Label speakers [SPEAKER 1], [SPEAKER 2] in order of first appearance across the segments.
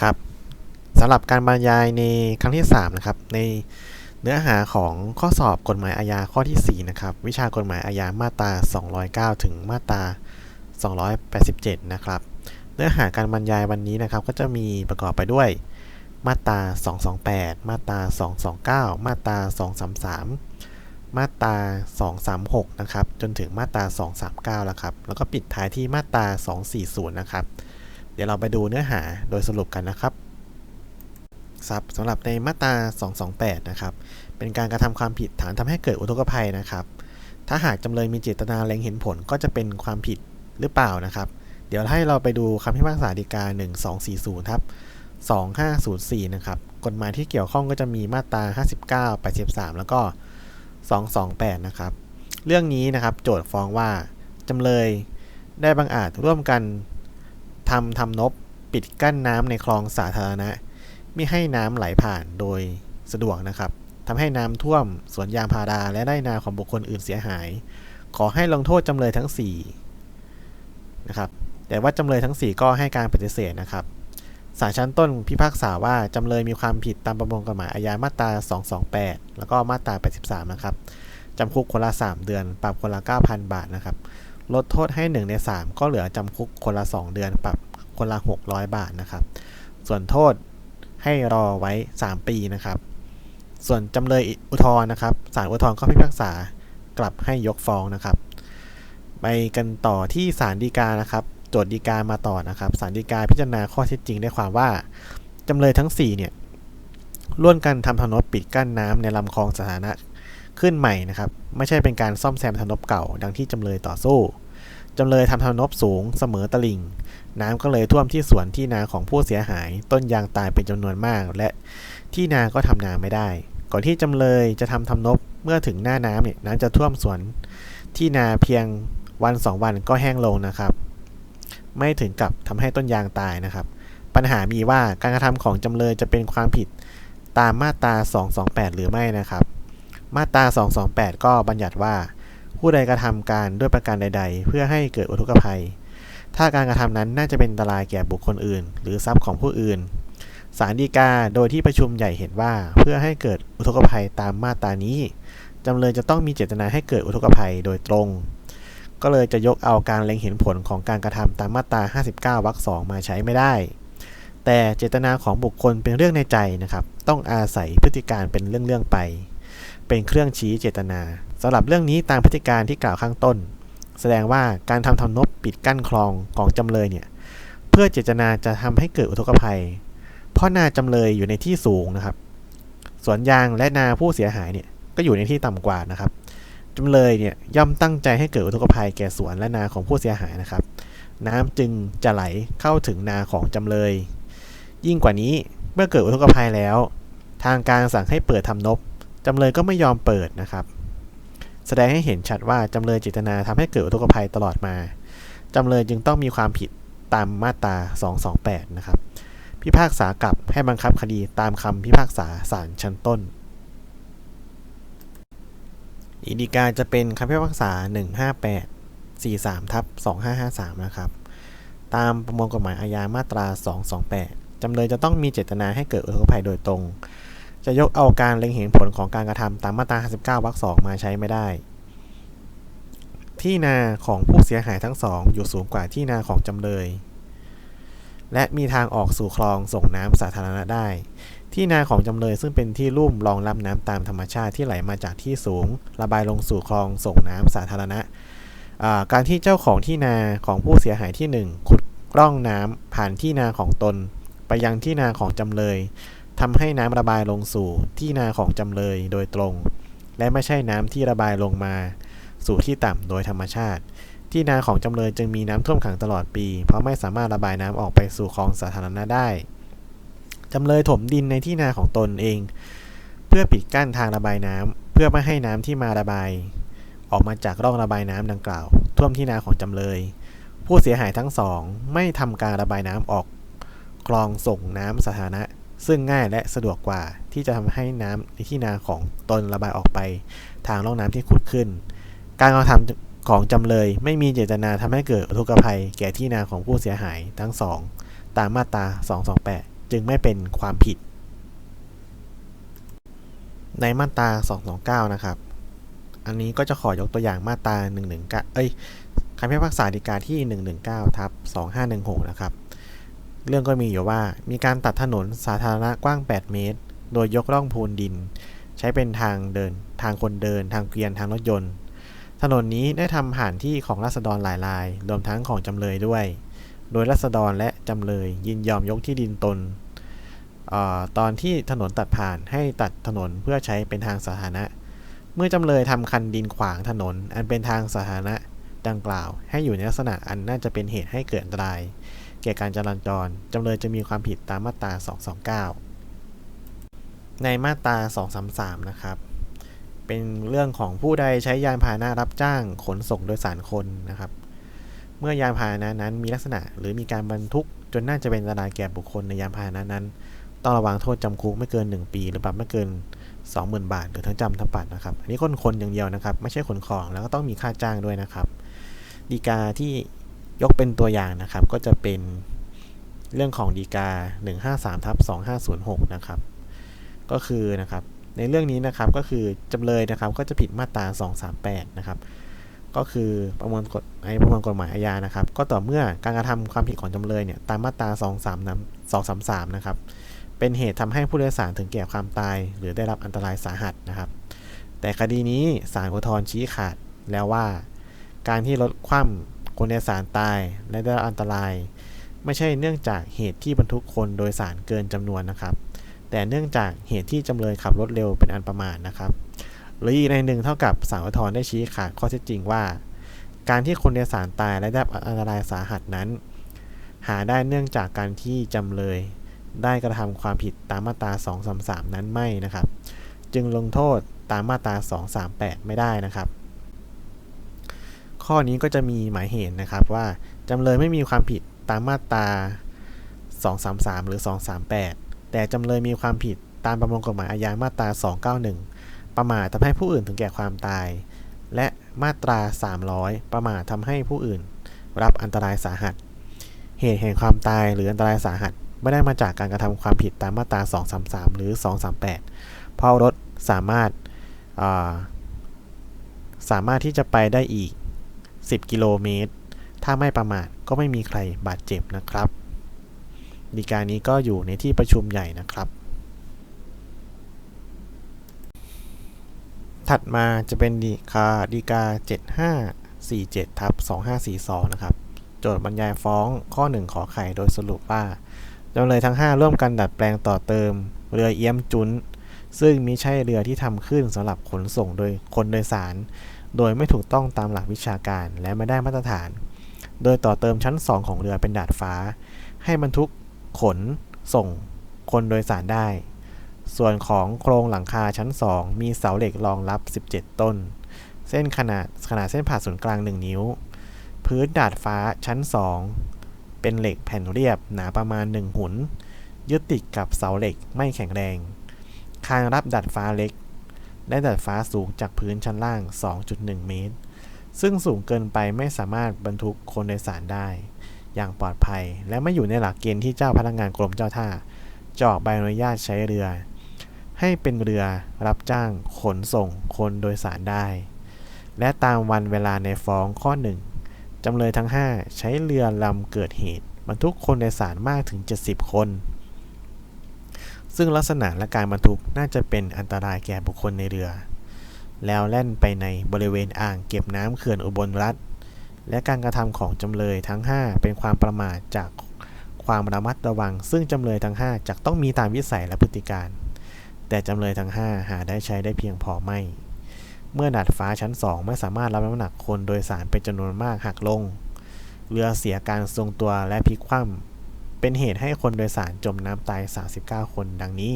[SPEAKER 1] ครับสำหรับการบรรยายในครั้งที่ 3 นะครับ ในเนื้อหาของข้อสอบกฎหมายอาญาข้อที่ 4 นะครับ วิชากฎหมายอาญามาตรา 209 ถึงมาตรา 287 นะครับ เนื้อหาการบรรยายวันนี้นะครับ ก็จะมีประกอบไปด้วยมาตรา 228 มาตรา 229 มาตรา 233 มาตรา 236 นะครับ จนถึงมาตรา 239 แล้วครับ แล้วก็ปิดท้ายที่มาตรา 240 นะครับ ดี๋ยวเราไปดูเนื้อหาโดยสรุปกันนะครับครับสำหรับในมาตรา 228 นะครับ เป็นการกระทำความผิดฐานทำให้เกิดอุทกภัยนะครับ ถ้าหากจำเลยมีเจตนาเล็งเห็นผลก็จะเป็นความผิดหรือเปล่านะครับ เดี๋ยวให้เราไปดูคำพิพากษาฎีกา 1240ทับ2504 นะครับ กฎหมายที่เกี่ยวข้องก็จะมีมาตรา 59 83 แล้วก็ 228 นะครับ เรื่องนี้นะครับ โจทย์ฟ้องว่าจำเลยได้บังอาจร่วมกัน ทำทำนบปิดกั้นน้ำในคลองสาธารณะ ไม่ให้น้ำไหลผ่านโดยสะดวกนะครับทำให้น้ำท่วมสวนยางพาราและไร่นาของบุคคลอื่นเสียหาย ขอให้ลงโทษจำเลยทั้ง4นะครับแต่ว่าจำเลยทั้ง 4 ก็ให้การปฏิเสธนะครับศาลชั้นต้นพิพากษาว่า จำเลยมีความผิดตามประมวลกฎหมายอาญามาตรา 228 แล้วก็มาตรา 83 นะครับ จำคุกคนละ 3 เดือน ปรับคนละ 9,000 บาทนะครับ ลดโทษให้ 1 ใน 3 ก็เหลือจำคุกคนละ 2 เดือน ปรับ คนละ 600 บาทนะครับ ส่วนโทษให้รอไว้ 3 ปีนะครับ ส่วนจำเลยอุทธรณ์นะครับศาลอุทธรณ์ก็พิพากษากลับให้ยกฟ้องนะครับ ไปกันต่อที่ศาลฎีกานะครับโจทย์ฎีกามาต่อนะครับศาลฎีกาพิจารณาข้อเท็จจริงได้ความว่าจำเลยทั้ง4เนี่ยร่วมกันทำถนนปิดกั้นน้ำในลำคลองสาธารณะขึ้นใหม่นะครับ ไม่ใช่เป็นการซ่อมแซมถนนเก่า ดังที่จำเลยต่อสู้ จำเลยทำถนนสูงเสมอตลิ่ง น้ำก็เลยท่วมที่สวนที่นาของผู้เสียหาย ต้นยางตายเป็นจำนวนมาก และที่นาก็ทำนาไม่ได้ ก่อนที่จำเลยจะทำทำนบเมื่อถึงหน้าน้ำเนี่ยน้ำจะท่วมสวนที่นาเพียงวันสองวันก็แห้งลงนะครับ ไม่ถึงกับทำให้ต้นยางตายนะครับ ปัญหามีว่าการกระทำของจำเลยจะเป็นความผิดตามมาตรา 228 หรือไม่นะครับ มาตรา 228 ก็บัญญัติว่า ผู้ใดกระทำการด้วยประการใด ๆ เพื่อให้เกิดอุทกภัย ถ้าการกระทำนั้นน่าจะเป็นอันตรายแก่บุคคลอื่น หรือทรัพย์ของผู้อื่นศาลฎีกาโดยที่ประชุมใหญ่เห็นว่า เพื่อให้เกิดอุทกภัยตามมาตรานี้จำเลยจะต้องมีเจตนาให้เกิดอุทกภัยโดยตรง ก็เลยจะยกเอาการเล็งเห็นผลของการกระทำตามมาตรา 59วรรคสองมาใช้ไม่ได้ แต่เจตนาของบุคคลเป็นเรื่องในใจนะครับ ต้องอาศัยพฤติการเป็นเรื่องๆไป เป็นเครื่องชี้เจตนาสำหรับเรื่องนี้ตามพฤติการที่กล่าวข้างต้น แสดงว่าการทำทำนบปิดกั้นคลองของจำเลยเนี่ยเพื่อเจตนาจะทำให้เกิดอุทกภัย เพราะนาจำเลยอยู่ในที่สูงนะครับ สวนยางและนาผู้เสียหายเนี่ยก็อยู่ในที่ต่ำกว่านะครับจำเลยเนี่ยย่อมตั้งใจให้เกิดอุทกภัยแก่สวนและนาของผู้เสียหายนะครับ น้ำจึงจะไหลเข้าถึงนาของจำเลย ยิ่งกว่านี้เมื่อเกิดอุทกภัยแล้ว ทางการสั่งให้เปิดทำนบ จำเลยก็ไม่ยอมเปิดนะครับ แสดงให้เห็นชัดว่าจำเลยเจตนาทำให้เกิดอุทกภัยตลอดมา จำเลยจึงต้องมีความผิดตามมาตรา 228 นะครับ พิพากษากลับให้บังคับคดีตามคำพิพากษาศาลชั้นต้น อีดีกาจะเป็นคำพิพากษา 158 43ทับ2553 นะครับ ตามประมวลกฎหมายอาญามาตรา 228 จำเลยจะต้องมีเจตนาให้เกิดอุทกภัยโดยตรง จะยกเอาการเล็งเห็นผลของการกระทำตามมาตรา59วรรค2มาใช้ไม่ได้ ที่นาของผู้เสียหายทั้งสองอยู่สูงกว่าที่นาของจำเลย และมีทางออกสู่คลองส่งน้ำสาธารณะได้ ที่นาของจำเลยซึ่งเป็นที่ลุ่มรองรับน้ำตามธรรมชาติที่ไหลมาจากที่สูง ระบายลงสู่คลองส่งน้ำสาธารณะการที่เจ้าของที่นาของผู้เสียหายที่ 1 ขุดร่องน้ำผ่านที่นาของตน ไปยังที่นาของจำเลย ทำให้น้ำระบายลงสู่ที่นาของจำเลยโดยตรง และไม่ใช่น้ำที่ระบายลงมา สู่ที่ต่ำโดยธรรมชาติ ที่นาของจำเลยจึงมีน้ำท่วมขังตลอดปี เพราะไม่สามารถระบายน้ำออกไปสู่คลองสาธารณะได้จำเลยถมดินในที่นาของตนเอง เพื่อปิดกั้นทางระบายน้ำเพื่อไม่ให้น้ำที่มาระบาย ออกมาจากร่องระบายน้ำดังกล่าว ท่วมที่นาของจำเลย ผู้เสียหายทั้งสองไม่ทำการระบายน้ำออกคลองส่งน้ำสาธารณะ ซึ่งง่ายและสะดวกกว่าที่จะทำให้น้ำในที่นาของตนระบายออกไปทางร่องน้ำที่ขุดขึ้น การกระทำของจำเลยไม่มีเจตนาทำให้เกิดอุทกภัย แก่ที่นาของผู้เสียหายทั้งสองตามมาตรา 228 จึงไม่เป็นความผิด ในมาตรา 229 นะครับ อันนี้ก็จะขอยกตัวอย่างมาตรา119 เอ้ยคำพิพากษาฎีกาที่ 119 ทับ 2516 นะครับ เรื่องก็มีอยู่ว่ามีการตัดถนนสาธารณะกว้าง 8 เมตร โดยยกร่องพูนดิน ใช้เป็นทางเดิน ทางคนเดิน ทางเกวียน ทางรถยนต์ ถนนนี้ได้ทำผ่านที่ของราษฎรหลายราย รวมทั้งของจำเลยด้วย โดยราษฎรและจำเลยยินยอมยกที่ดินตนออตอนที่ถนนตัดผ่านให้ตัดถนนเพื่อใช้เป็นทางสาธารณะ เมื่อจำเลยทำคันดินขวางถนน อันเป็นทางสาธารณะดังกล่าว ให้อยู่ในลักษณะอันน่าจะเป็นเหตุให้เกิดอันตราย ก่การจราจรจำเลยจะมีความผิดตามมาตรา 229 ในมาตรา 233 นะครับ เป็นเรื่องของผู้ใดใช้ยานพาหนะรับจ้างขนส่งโดยสารคนนะครับ เมื่อยานพาหนะนั้นมีลักษณะหรือมีการบรรทุกจนน่าจะเป็นอันตรายแก่บุคคลในยานพาหนะนั้น ต้องระวังโทษจำคุกไม่เกิน 1 ปี หรือปรับไม่เกิน 20,000 บาท หรือทั้งจำทั้งปรับนะครับ อันนี้คนคนอย่างเดียวนะครับ ไม่ใช่ขนของแล้วก็ต้องมีค่าจ้างด้วยนะครับ ดีกาที่ ยกเป็นตัวอย่างนะครับ ก็จะเป็นเรื่องของดีกา 153ทับ2506 นะครับ ก็คือนะครับ ในเรื่องนี้นะครับก็คือจำเลยนะครับ ก็จะผิดมาตรา 238 นะครับ ก็คือประมวลกฎในประมวลกฎหมายอาญานะครับ ก็ต่อเมื่อการกระทำความผิดของจำเลยเนี่ยตามมาตรา 23นั้น233 นะครับ เป็นเหตุทำให้ผู้โดยสารถึงแก่ความตาย หรือได้รับอันตรายสาหัสนะครับ แต่คดีนี้ศาลอุทธรณ์ชี้ขาดแล้วว่า การที่รถคว่ำ คนโดยสารตายและได้รับอันตราย ไม่ใช่เนื่องจากเหตุที่บรรทุกคนโดยสารเกินจำนวนนะครับ แต่เนื่องจากเหตุที่จำเลยขับรถเร็วเป็นอันประมาทนะครับ หรืออีกในหนึ่งเท่ากับศาลอุทธรณ์ได้ชี้ขาดข้อเท็จจริงว่า การที่คนโดยสารตายและได้รับอันตรายสาหัสนั้น หาได้เนื่องจากการที่จำเลยได้กระทำความผิดตามมาตรา 233 นั้นไม่นะครับ จึงลงโทษตามมาตรา 238 ไม่ได้นะครับ ข้อนี้ก็จะมีหมายเหตุนะครับว่าจำเลยไม่มีความผิดตามมาตรา 233 หรือ 238 แต่จำเลยมีความผิดตามประมวลกฎหมายอาญามาตรา 291 ประมาททำให้ผู้อื่นถึงแก่ความตาย และมาตรา 300 ประมาททำให้ผู้อื่น รับอันตรายสาหัส เหตุแห่งความตายหรืออันตรายสาหัส ไม่ได้มาจากการกระทำความผิดตามมาตรา 233 หรือ 238 เพราะรถสามารถสามารถที่จะไปได้อีก 10 กิโลเมตร ถ้าไม่ประมาทก็ไม่มีใครบาดเจ็บนะครับดีการนี้ก็อยู่ในที่ประชุมใหญ่นะครับ ถัดมาจะเป็นดีกาดีกา 7547ทับ2542 นะครับ โจทย์บรรยายฟ้องข้อ 1 ขอไข่โดยสรุปว่าจำเลยทั้ง 5 ร่วมกันดัดแปลงต่อเติม เรือเอี้ยมจุนซึ่งมิใช่เรือที่ทำขึ้นสำหรับขนส่งโดยคนโดยสาร โดยไม่ถูกต้องตามหลักวิชาการและไม่ได้มาตรฐาน โดยต่อเติมชั้น 2 ของเรือเป็นดาดฟ้า ให้บรรทุกขน ส่ง คนโดยสารได้ ส่วนของโครงหลังคาชั้น 2 มีเสาเหล็กรองรับ 17 ต้น เส้นขนาดขนาดเส้นผ่าศูนย์กลาง 1 นิ้ว พื้นดาดฟ้าชั้น 2 เป็นเหล็กแผ่นเรียบหนาประมาณ 1 หุน ยึดติดกับเสาเหล็กไม่แข็งแรง คานรับดาดฟ้าเล็ก และดาดฟ้าสูงจากพื้นชั้นล่าง 2.1 เมตร ซึ่งสูงเกินไปไม่สามารถบรรทุกคนโดยสารได้ อย่างปลอดภัย และไม่อยู่ในหลักเกณฑ์ที่เจ้าพนักงานกรมเจ้าท่าจะออกใบอนุญาตใช้เรือ ให้เป็นเรือรับจ้างขนส่งคนโดยสารได้ และตามวันเวลาในฟ้องข้อหนึ่งจำเลยทั้ง 5 ใช้เรือลำเกิดเหตุบรรทุกคนโดยสารมากถึง 70 คน ซึ่งลักษณะและการบรรทุกน่าจะเป็นอันตรายแก่บุคคลในเรือ แล้วแล่นไปในบริเวณอ่างเก็บน้ำเขื่อนอุบลรัฐ และการกระทำของจำเลยทั้ง 5 เป็นความประมาทจากความระมัดระวัง ซึ่งจำเลยทั้ง 5จะต้องมีตามวิสัยและพฤติการ แต่จำเลยทั้ง 5 หาได้ใช้ได้เพียงพอไม่ เมื่อดาดฟ้าชั้น 2 ไม่สามารถรับน้ำหนักคนโดยสารเป็นจำนวนมากหักลง เรือเสียการทรงตัวและพลิกคว่ำ เป็นเหตุให้คนโดยสารจมน้ำตาย 39 คนดังนี้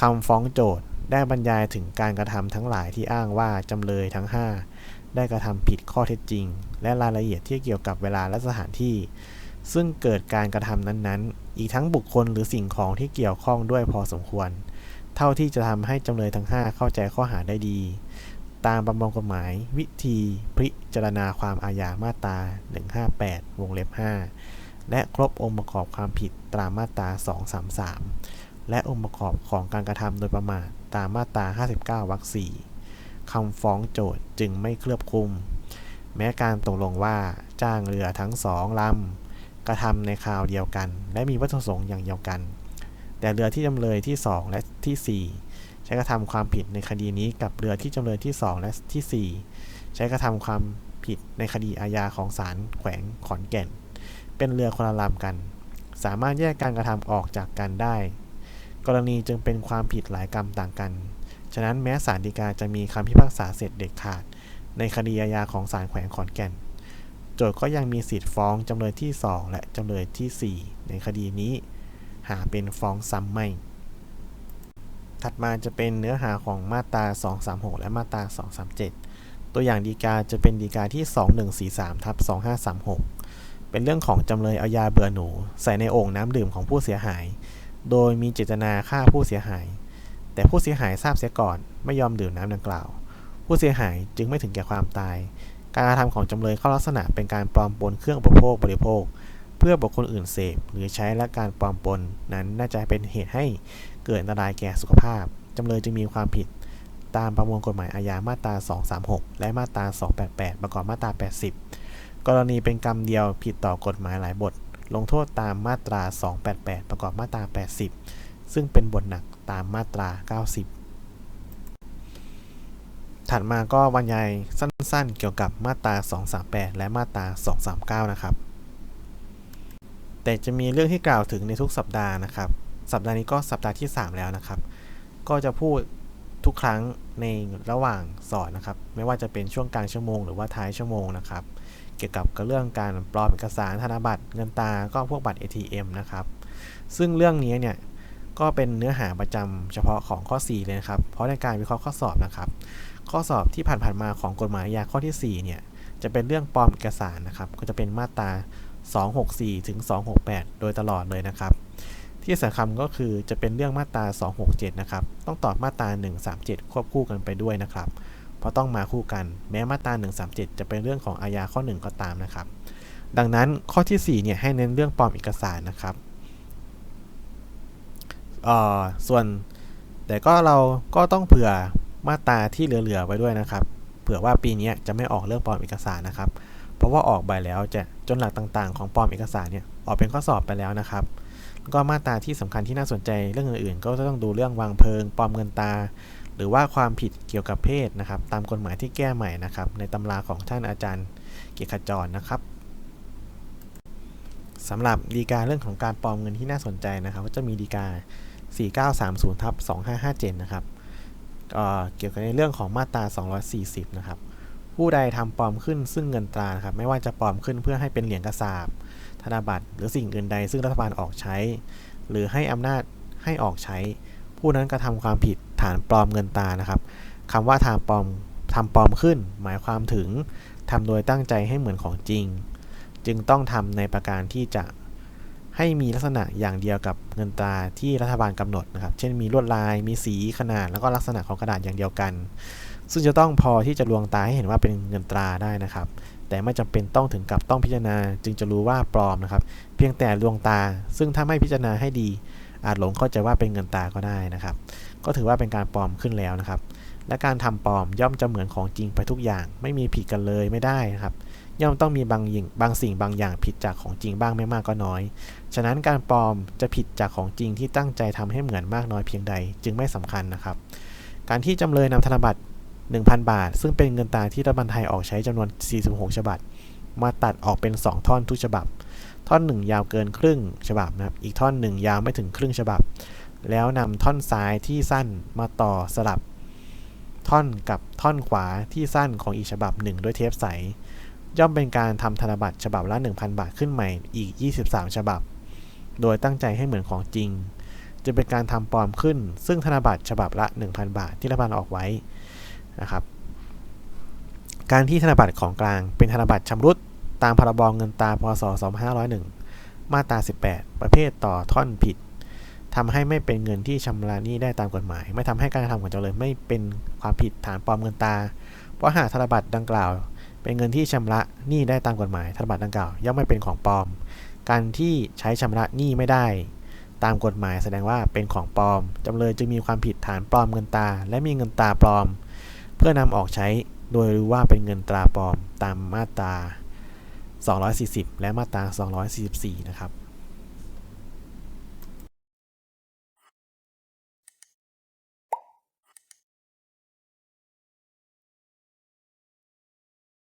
[SPEAKER 1] คำฟ้องโจทย์ได้บรรยายถึงการกระทำทั้งหลายที่อ้างว่าจำเลยทั้ง 5 ได้กระทำผิดข้อเท็จจริง และรายละเอียดที่เกี่ยวกับเวลาและสถานที่ ซึ่งเกิดการกระทำนั้นๆ อีกทั้งบุคคลหรือสิ่งของที่เกี่ยวข้องด้วยพอสมควร เท่าที่จะทำให้จำเลยทั้ง 5 เข้าใจข้อหาได้ดี ตามประมวลกฎหมาย วิธีพิจารณาความอาญามาตรา158 วงเล็บ 5 และครบองค์ประกอบความผิดตามมาตรา 233 และองค์ประกอบของการกระทำโดยประมาทตามมาตรา 59 วรรค 4 คำฟ้องโจทย์จึงไม่เคลือบคลุม แม้การตกลงว่าจ้างเรือทั้งสองลำกระทำในคราวเดียวกัน และมีวัตถุประสงค์อย่างเดียวกัน แต่เรือที่จำเลยที่ 2 และที่ 4 ใช้กระทำความผิดในคดีนี้กับเรือที่จำเลยที่ 2 และที่ 4 ใช้กระทำความผิดในคดีอาญาของศาลแขวงขอนแก่น เป็นเรือคนละลำกัน สามารถแยกการกระทำออกจากกันได้ กรณีจึงเป็นความผิดหลายกรรมต่างกัน ฉะนั้นแม้ศาลฎีกาจะมีคำพิพากษาเสร็จเด็ดขาด ในคดีอาญาของศาลแขวงขอนแก่น โจทก์ก็ยังมีสิทธิ์ฟ้องจำเลยที่ 2 และจำเลยที่ 4 ในคดีนี้ หาเป็นฟ้องซ้ำไม่ ถัดมาจะเป็นเนื้อหาของมาตรา 236 และมาตรา 237 ตัวอย่างดีกาจะเป็นดีกาที่ 2143ทับ2536 เป็นเรื่องของจำเลยเอายาเบื่อหนู ใส่ในโอ่งน้ำดื่มของผู้เสียหาย โดยมีเจตนาฆ่าผู้เสียหาย แต่ผู้เสียหายทราบเสียก่อนไม่ยอมดื่มน้ำดังกล่าว ผู้เสียหายจึงไม่ถึงแก่ความตาย การกระทำของจำเลยเข้าลักษณะเป็นการปลอมปนเครื่องอุปโภคบริโภค เพื่อบุคคลอื่นเสพหรือใช้และการปลอมปนนั้นน่าจะเป็นเหตุให้เกิดอันตรายแก่สุขภาพจำเลยจึงมีความผิดตามประมวลกฎหมายอาญามาตรา 236 และมาตรา 288 ประกอบมาตรา 80 กรณีเป็นกรรมเดียวผิดต่อกฎหมายหลายบท ลงโทษตามมาตรา 288 ประกอบมาตรา 80 ซึ่งเป็นบทหนักตามมาตรา 90 ถัดมาก็บรรยายสั้นๆ เกี่ยวกับมาตรา 238 และมาตรา 239 นะครับ แต่จะมีเรื่องที่กล่าวถึงในทุกสัปดาห์นะครับ สัปดาห์นี้ก็สัปดาห์ที่ 3 แล้วนะครับ ก็จะพูดทุกครั้งในระหว่างสอนนะครับ ไม่ว่าจะเป็นช่วงกลางชั่วโมง หรือว่าท้ายชั่วโมงนะครับ เกี่ยวกับเรื่องการปลอมเอกสารธนบัตรเงินตาก็พวกบัตร ATM นะครับ ซึ่งเรื่องนี้เนี่ยก็เป็นเนื้อหาประจำเฉพาะของข้อ 4 เลยนะครับ เพราะในการวิเคราะห์ข้อสอบนะครับ ข้อสอบที่ผ่านๆมาของกฎหมายอาญาข้อที่ 4 เนี่ยจะเป็นเรื่องปลอมเอกสารนะครับ ก็จะเป็นมาตรา 264 ถึง 268 โดยตลอดเลยนะครับ ที่สำคัญก็คือจะเป็นเรื่องมาตรา 267 นะครับ ต้องตอบมาตรา 137 ควบคู่กันไปด้วยนะครับ เพราะต้องมาคู่กัน แม้มาตรา 137 จะเป็นเรื่องของอาญาข้อ 1 ก็ตามนะครับ ดังนั้นข้อที่ 4 เนี่ยให้เน้นเรื่องปลอมเอกสารนะครับส่วนแต่ก็เราก็ต้องเผื่อมาตราที่เหลือๆไว้ด้วยนะครับ เผื่อว่าปีนี้จะไม่ออกเรื่องปลอมเอกสารนะครับ เพราะว่าออกใบแล้วจะจนหลักต่างๆ ของปลอมเอกสารเนี่ยออกเป็นข้อสอบไปแล้วนะครับก็มาตราที่สำคัญที่น่าสนใจเรื่องอื่นๆ ก็จะต้องดูเรื่องวางเพลิงปลอมเงินตา หรือว่าความผิดเกี่ยวกับเพศนะครับ ตามกฎหมายที่แก้ใหม่นะครับ ในตำราของท่านอาจารย์เกียรติขจรนะครับสำหรับดีกาเรื่องของการปลอมเงินที่น่าสนใจนะครับ ก็จะมีดีกา 4930ทับ2557 นะครับเกี่ยวกับในเรื่องของมาตรา 240 นะครับ ผู้ใดทำปลอมขึ้นซึ่งเงินตราครับ ไม่ว่าจะปลอมขึ้นเพื่อให้เป็นเหรียญกระสาบ ธนบัตร หรือสิ่งอื่นใด ซึ่งรัฐบาลออกใช้ หรือให้อำนาจให้ออกใช้ ผู้นั้นกระทำความผิด ฐานปลอมเงินตานะครับคำว่าทำปลอมทำปลอมขึ้น หมายความถึงทำโดยตั้งใจให้เหมือนของจริง จึงต้องทำในประการที่จะให้มีลักษณะอย่างเดียวกับเงินตราที่รัฐบาลกำหนดนะครับ เช่นมีลวดลาย มีสีขนาด แล้วก็ลักษณะของกระดาษอย่างเดียวกัน ซึ่งจะต้องพอที่จะลวงตาให้เห็นว่าเป็นเงินตราได้นะครับ แต่ไม่จำเป็นต้องถึงกับต้องพิจารณา จึงจะรู้ว่าปลอมนะครับ เพียงแต่ลวงตา ซึ่งถ้าไม่พิจารณาให้ดี อาจหลงเข้าใจว่าเป็นเงินตราก็ได้นะครับ ก็ถือว่าเป็นการปลอมขึ้นแล้วนะครับ และการทำปลอมย่อมจะเหมือนของจริงไปทุกอย่าง ไม่มีผิดกันเลยไม่ได้นะครับ ย่อมต้องมีบางอย่างบางสิ่งบางอย่างผิดจากของจริงบ้างไม่มากก็น้อย ฉะนั้นการปลอมจะผิดจากของจริงที่ตั้งใจทำให้เหมือนมากน้อยเพียงใด จึงไม่สำคัญนะครับ การที่จำเลยนำธนบัตร1,000 บาท ซึ่งเป็นเงินตราที่รัฐบาลไทยออกใช้จำนวน 46 ฉบับมาตัดออกเป็น 2 ท่อนทุกฉบับ ท่อน 1 ยาวเกินครึ่งฉบับนะครับ อีกท่อน 1 ยาวไม่ถึงครึ่งฉบับ แล้วนำท่อนซ้ายที่สั้นมาต่อสลับ ท่อนกับท่อนขวาที่สั้นของอีกฉบับหนึ่งด้วยเทปใส ย่อมเป็นการทำธนบัตรฉบับละ 1,000 บาทขึ้นใหม่อีก 23 ฉบับ โดยตั้งใจให้เหมือนของจริง จะเป็นการทำปลอมขึ้น ซึ่งธนบัตรฉบับละ 1,000 บาทที่รัฐบาลออกไว้นะครับ การที่ธนบัตรของกลางเป็นธนบัตรชำรุดตามพรบเงินตราพศ 2501 มาตรา 18 ประเภทต่อท่อนผิด ทำให้ไม่เป็นเงินที่ชำระหนี้ได้ตามกฎหมาย ไม่ทำให้การกระทำของจำเลยไม่เป็นความผิดฐานปลอมเงินตา เพราะหากธนบัตรดังกล่าว เป็นเงินที่ชำระหนี้ได้ตามกฎหมายธนบัตรดังกล่าวย่อมไม่เป็นของปลอม การที่ใช้ชำระหนี้ไม่ได้ ตามกฎหมายแสดงว่าเป็นของปลอมจำเลยจึงมีความผิดฐานปลอมเงินตา และมีเงินตาปลอม เพื่อนำออกใช้โดยรู้ว่าเป็นเงินตราปลอมตามมาตรา 240 และมาตรา 244 นะครับ